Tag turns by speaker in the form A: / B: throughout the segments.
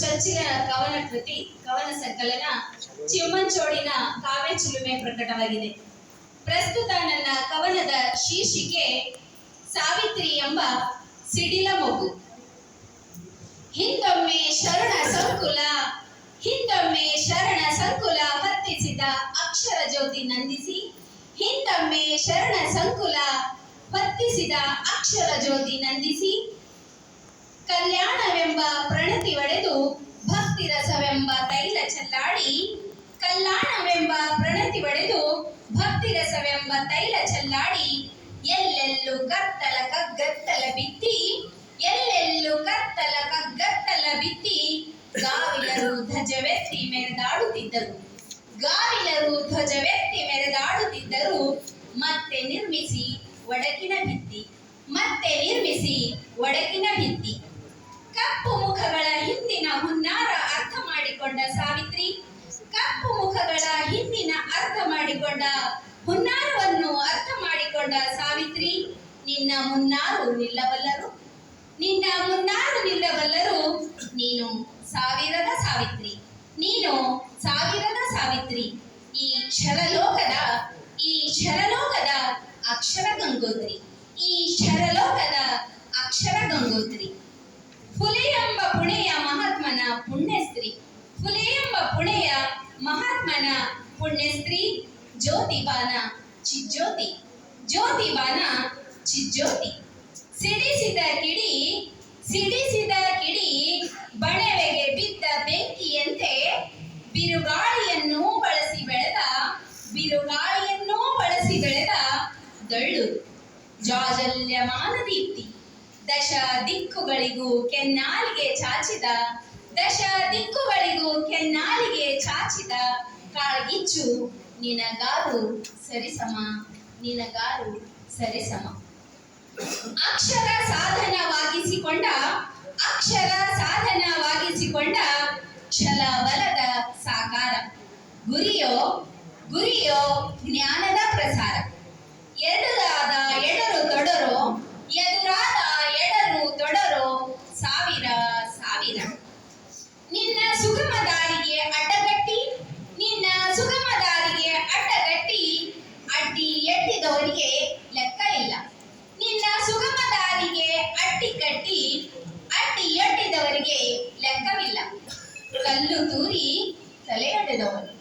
A: ಚರ್ಚಿನ ಕವನ ಕೃತಿ, ಕವನ ಸಂಕಲನ ಚಿಮ್ಮಂಚೋಡಿನ ಕಾವ್ಯ ಚಿಲುಮೆ ಪ್ರಕಟವಾಗಿದೆ. ಪ್ರಸ್ತುತ ನನ್ನ ಕವನದ ಶೀರ್ಷಿಕೆ ಸಾವಿತ್ರಿ ಎಂಬ ಸಿಡಿಲ ಮಗು. ಹಿಂದೊಮ್ಮೆ ಶರಣ ಸಂಕುಲ, ಹಿಂದೊಮ್ಮೆ ಶರಣ ಸಂಕುಲ ಹೊತ್ತಿಸಿದ ಅಕ್ಷರ ಜ್ಯೋತಿ ನಂದಿಸಿ, ಹಿಂದೊಮ್ಮೆ ಶರಣ ಸಂಕುಲ ಹೊತ್ತಿಸಿದ ಅಕ್ಷರ ಜ್ಯೋತಿ ನಂದಿಸಿ ಕಲ್ಯಾಣವೆಂಬ ಪ್ರಣತಿ ಒಡೆದು ಭಕ್ತಿ ರಸವೆಂಬ ತೈಲ ಚೆಲ್ಲಾಡಿ, ಕಲ್ಯಾಣವೆಂಬ ಪ್ರಣತಿ ಒಡೆದು ಭಕ್ತಿ ರಸವೆಂಬ ತೈಲ ಚೆಲ್ಲಾಡಿ, ಎಲ್ಲೆಲ್ಲೂ ಕತ್ತಲ ಕಗ್ಗತ್ತಲ ಬಿತ್ತಿ, ಎಲ್ಲೆಲ್ಲೂ ಕತ್ತಲ ಕಗ್ಗತ್ತಲ ಬಿತ್ತಿ ಗಾವಿಲರು ಧ್ವಜವೆತ್ತಿ ಮೆರೆದಾಡುತ್ತಿದ್ದರು. ಗಾವಿಲರು ಧ್ವಜವೆತ್ತಿ ಮೆರೆದಾಡುತ್ತಿದ್ದರು. ಮತ್ತೆ ನಿರ್ಮಿಸಿ ಒಡಕಿನ ಬಿತ್ತಿ ಮತ್ತೆ ನಿರ್ಮಿಸಿ ಒಡಕಿನ ಭಿತ್ತಿ ಕಪ್ಪು ಮುಖಗಳ ಹಿಂದಿನ ಹುನ್ನಾರ ಅರ್ಥ ಮಾಡಿಕೊಂಡ ಸಾವಿತ್ರಿ ಕಪ್ಪು ಮುಖಗಳ ಹಿಂದಿನ ಅರ್ಥ ಮಾಡಿಕೊಂಡ, ಹುನ್ನಾರವನ್ನು ಅರ್ಥ ಮಾಡಿಕೊಂಡ ಸಾವಿತ್ರಿ, ನಿನ್ನ ಮುನ್ನಾರು ನಿಲ್ಲಬಲ್ಲರು. ನಿನ್ನ ಮುನ್ನಾರು ನಿಲ್ಲಬಲ್ಲರು ನೀನು ಸಾವಿರದ ಸಾವಿತ್ರಿ. ನೀನು ಸಾವಿರದ ಸಾವಿತ್ರಿ. ಈ ಕ್ಷರಲೋಕದ ಈ ಕ್ಷರಲೋಕದ ಅಕ್ಷರ ಗಂಗೋತ್ರಿ ಈ ಕ್ಷರಲೋಕದ ಅಕ್ಷರ ಗಂಗೋತ್ರಿ ಫುಲೆ ಎಂಬ ಪುಣೆಯ ಮಹಾತ್ಮನ ಪುಣ್ಯಸ್ತ್ರೀ. ಫುಲೆ ಎಂಬ ಪುಣೆಯ ಮಹಾತ್ಮನ ಪುಣ್ಯಸ್ತ್ರೀ ಜ್ಯೋತಿಬಾನ ಚಿಜ್ಯೋತಿ. ಜ್ಯೋತಿಬಾನ ಚಿಜ್ಯೋತಿ. ಸಿಡಿಸಿದ ಕಿಡಿ ಸಿಡಿಸಿದ ಕಿಡಿ ಬಣವೆಗೆ ಬಿದ್ದ ಬೆಂಕಿಯಂತೆ ಬಿರುಗಾಳಿಯನ್ನು ಬಳಸಿ ಬೆಳೆದ, ಬಿರುಗಾಳಿಯನ್ನು ಬಳಸಿ ಬೆಳೆದ ದಳ್ಳು. ಜಾಜಲ್ಯಮಾನ ದೀಪ್ತಿ. ದಶ ದಿಕ್ಕುಗಳಿಗೂ ಕೆನ್ನಾಲಿಗೆ ಚಾಚಿದ ದಶ ದಿಕ್ಕುಗಳಿಗೂ ಕೆನ್ನಾಲಿಗೆ ಚಾಚಿದ ಕಾಳ್ಗಿಚ್ಚು, ನಿನಗಾರು ಸರಿಸಮ ನಿನಗಾರು ಸರಿಸಮ. ಅಕ್ಷರ ಸಾಧನವಾಗಿಸಿಕೊಂಡ ಅಕ್ಷರ ಸಾಧನವಾಗಿಸಿಕೊಂಡ ಛಲ ಬಲದ ಸಾಕಾರ. ಗುರಿಯೋ ಗುರಿಯೋ ಜ್ಞಾನದ ಪ್ರಸಾರ. ಎದುರಾದ ಕಲ್ಲು ತೂರಿ ತಲೆ ಎಡೆದವನು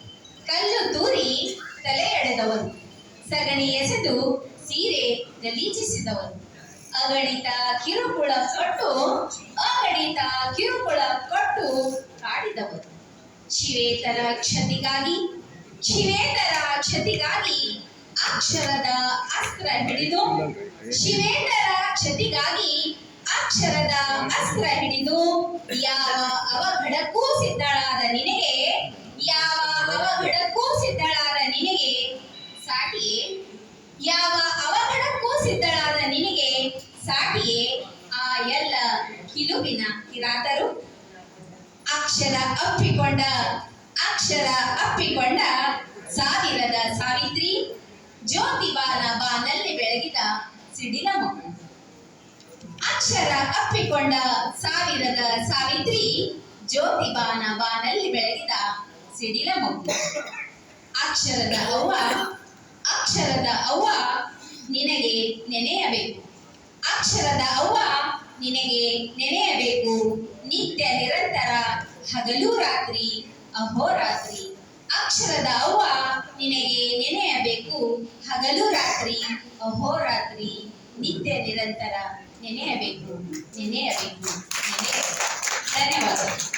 A: ಕಲ್ಲು ತೂರಿ ತಲೆ ಎಡೆದವನು ಸಗಣಿ ಎಸೆದು ಸೀರೆ ಗಲೀಜಿಸಿದವನು. ಅಗಣಿತ ಕಿರುಕುಳ ಕೊಟ್ಟು, ಅಗಣಿತ ಕಿರುಕುಳ ಕೊಟ್ಟು ಕಾಡಿದವನು. ಶಿವೇತರ ಕ್ಷತಿಗಾಗಿ ಶಿವೇತರ ಕ್ಷತಿಗಾಗಿ ಅಕ್ಷರದ ಅಸ್ತ್ರ ಹಿಡಿದು, ಶಿವೇತರ ಕ್ಷತಿಗಾಗಿ ಅಕ್ಷರದ ಅಸ್ತ್ರ ಹಿಡಿದು ಯಾವ ಅವಘಡಕ್ಕೂ ಸಿದ್ಧಳಾದ ನಿನಗೆ, ಯಾವ ಅವಘಡಕ್ಕೂ ಸಿದ್ಧಳಾದ ನಿನಗೆ ಸಾಟಿಯೇ ಯಾವ ಅವಘಡಕ್ಕೂ ಸಿದ್ಧಳಾದ ನಿನಗೆ ಸಾಟಿಯೇ ಆ ಎಲ್ಲ ಕಿಲುಬಿನ ಕಿರಾತರು. ಅಕ್ಷರ ಅಪ್ಪಿಕೊಂಡ ಅಕ್ಷರ ಅಪ್ಪಿಕೊಂಡ ಸಾವಿರದ ಸಾವಿತ್ರಿ ಜ್ಯೋತಿಬಾನ ಬಾನಲ್ಲಿ ಬೆಳಗಿದ ಸಿಡಿಲ ಮಗು. ಅಕ್ಷರ ಅಪ್ಪಿಕೊಂಡ ಸಾವಿರದ ಸಾವಿತ್ರಿ ಜ್ಯೋತಿಬಾನ ಬಾನಲ್ಲಿ ಬೆಳಗಿದ ಸಿಡಿಲ ಮಗು ಅಕ್ಷರದ ಅವ್ವ ಅಕ್ಷರದ ಅವ್ವ ನಿನಗೆ ನೆನೆಯಬೇಕು. ಅಕ್ಷರದ ಅವ್ವ ನಿನಗೆ ನೆನೆಯಬೇಕು. ನಿತ್ಯ ನಿರಂತರ ಹಗಲು ರಾತ್ರಿ, ಅಹೋರಾತ್ರಿ. ಅಕ್ಷರದ ಅವ್ವ ನಿನಗೆ ನೆನೆಯಬೇಕು. ಹಗಲು ರಾತ್ರಿ, ಅಹೋರಾತ್ರಿ. ನಿತ್ಯ ನಿರಂತರ ನೆನೆಯಬೇಕು ನೆನೆಯಬೇಕು ನೆನೆಯಬೇಕು. ಧನ್ಯವಾದಗಳು.